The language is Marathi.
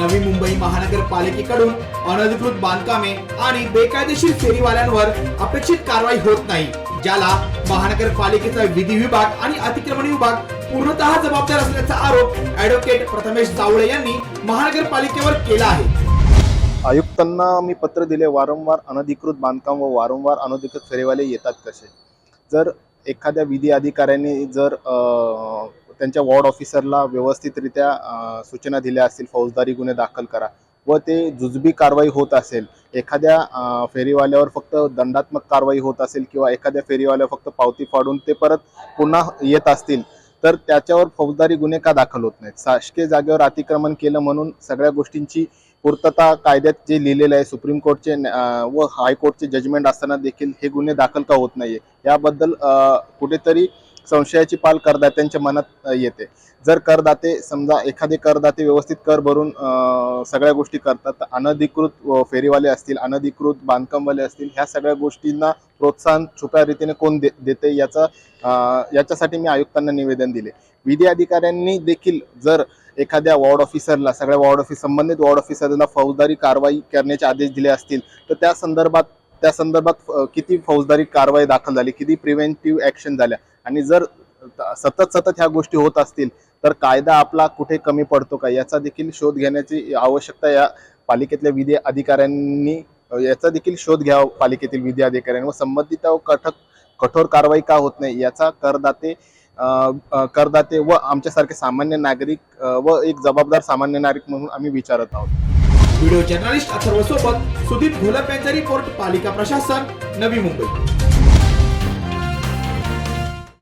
नवी मुंबई महानगरपालिकेकडून अनधिकृत बांधकामे आणि बेकायदेशीर फेरीवाल्यांवर अपेक्षित कारवाई होत नाही ज्याला महानगरपालिकेचा विधी विभाग आणि अतिक्रमण विभाग पूर्णतः जबाबदार असल्याचा आरोप ऍडव्होकेट प्रथमेश जावळे यांनी महानगरपालिकेवर केला आहे. आयुक्तांना मी पत्र दिले वारंवार अनधिकृत बांधकाम व वारंवार अनधिकृत फेरीवाले येतात कसे? जर एखाद्या विधी अधिकाऱ्यांनी जर त्यांच्या वॉर्ड ऑफिसरला व्यवस्थितरित्या सूचना दिल्या असतील फौजदारी गुन्हे दाखल करा व ते जुजबी कारवाई होत असेल एखाद्या फेरीवाल्यावर फक्त दंडात्मक कारवाई होत असेल किंवा एखाद्या फेरीवाल्यावर फक्त पावती फाडून ते परत पुन्हा येत असतील तर त्याच्यावर फौजदारी गुन्हे का दाखल होत नाहीत? शासकीय जागेवर अतिक्रमण केलं म्हणून सगळ्या गोष्टींची पूर्तता कायद्यात जे लिहिलेलं आहे सुप्रीम कोर्टचे व हायकोर्टचे जजमेंट असताना देखील हे गुन्हे दाखल का होत नाहीये? याबद्दल कुठेतरी संशयाची पाल करदात्यांच्या मनात येते. जर करदाते समजा एखादे करदाते व्यवस्थित कर भरून सगळ्या गोष्टी करतात तर अनधिकृत फेरीवाले असतील अनधिकृत बांधकामवाले असतील ह्या सगळ्या गोष्टींना प्रोत्साहन छुप्या रीतीने कोण दे देते याचा याच्यासाठी मी आयुक्तांना निवेदन दिले. विधी अधिकाऱ्यांनी देखील जर एखाद्या वॉर्ड ऑफिसरला सगळ्या वॉर्ड ऑफिस संबंधित वॉर्ड ऑफिसरला फौजदारी कारवाई करण्याचे आदेश दिले असतील तर त्या संदर्भात त्या संदर्भात किती फौजदारी कारवाई दाखल झाली किती प्रिव्हेंटिव्ह ऍक्शन झाल्या आणि जर सतत सतत ह्या गोष्टी होत असतील तर कायदा आपला कुठे कमी पडतो का? याचा देखील शोध घेण्याची आवश्यकता या पालिकेतल्या विधी अधिकाऱ्यांनी याचा देखील शोध घ्यावा पालिकेतील विधी अधिकाऱ्यांनी व संबंधित कठक कठोर कारवाई का होत नाही? याचा करदाते करदाते व आमच्यासारखे सामान्य नागरिक व एक जबाबदार सामान्य नागरिक म्हणून आम्ही विचारत आहोत. व्हिडिओ जर्नलिस्ट अथर्व सोबत सुदीप घोलप यांचा रिपोर्ट पालिका प्रशासन नवी मुंबई.